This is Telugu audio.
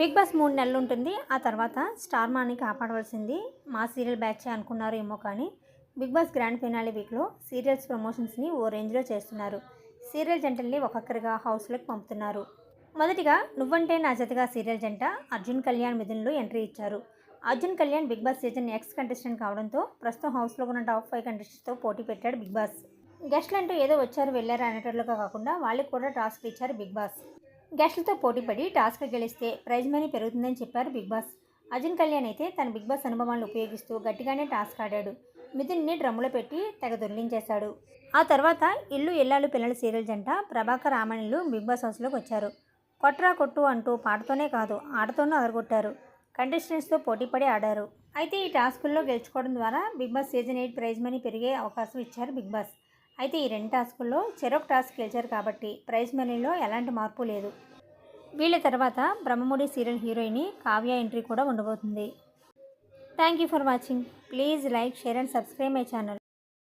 బిగ్ బాస్ మూడు నెలలు ఉంటుంది. ఆ తర్వాత స్టార్ మాని కాపాడవలసింది. మా సీరియల్ బ్యాచ్ అనుకున్నారు ఏమో కానీ బిగ్ బాస్ గ్రాండ్ ఫినాలి వీక్లో సీరియల్స్ ప్రమోషన్స్ని ఓ రేంజ్లో చేస్తున్నారు. సీరియల్ జంటల్ని ఒక్కొక్కరిగా హౌస్లోకి పంపుతున్నారు. మొదటిగా నువ్వంటే నా జతగా సీరియల్ జంట అర్జున్ కళ్యాణ్ మిథున్లు ఎంట్రీ ఇచ్చారు. Arjun Kalyan Bigg Boss season ex contestant కావడంతో ప్రస్తుతం హౌస్లో ఉన్న టాప్ ఫైవ్ కంటెస్టెంట్స్తో పోటీ పెట్టాడు బిగ్ బాస్. గెస్ట్లు అంటూ ఏదో వచ్చారు వెళ్ళారు అనేటట్లుగా కాకుండా వాళ్ళకి కూడా టాస్క్ ఇచ్చారు బిగ్ బాస్. గెస్ట్లతో పోటీపడి టాస్క్ గెలిస్తే ప్రైజ్ మనీ పెరుగుతుందని చెప్పారు బిగ్ బాస్. అర్జున్ కళ్యాణ్ అయితే తన బిగ్ బాస్ అనుభవాలను ఉపయోగిస్తూ గట్టిగానే టాస్క్ ఆడాడు. మిథున్ని డ్రమ్ములో పెట్టి తెగ దొర్లించేశాడు ఆ తర్వాత ఇల్లు ఇల్లాలు పిల్లల సీరియల్ జంట ప్రభాకర్ రామణిలు బిగ్ బాస్ హౌస్లోకి వచ్చారు. కొట్రా కొట్టు అంటూ పాటతోనే కాదు ఆటతోనూ అదరగొట్టారు. కంటెస్టెంట్స్తో పోటీపడి ఆడారు. అయితే ఈ టాస్కుల్లో గెలుచుకోవడం ద్వారా Bigg Boss season eight prize money పెరిగే అవకాశం ఇచ్చారు బిగ్ బాస్. అయితే ఈ రెండు టాస్కుల్లో చెరొక టాస్క్ గెలిచారు కాబట్టి ప్రైజ్ మనీలో ఎలాంటి మార్పు లేదు. వీళ్ళ తర్వాత Brahmamudi serial heroine Kavya entry కూడా ఉండబోతుంది. Thank you for watching. Please like share and subscribe my channel.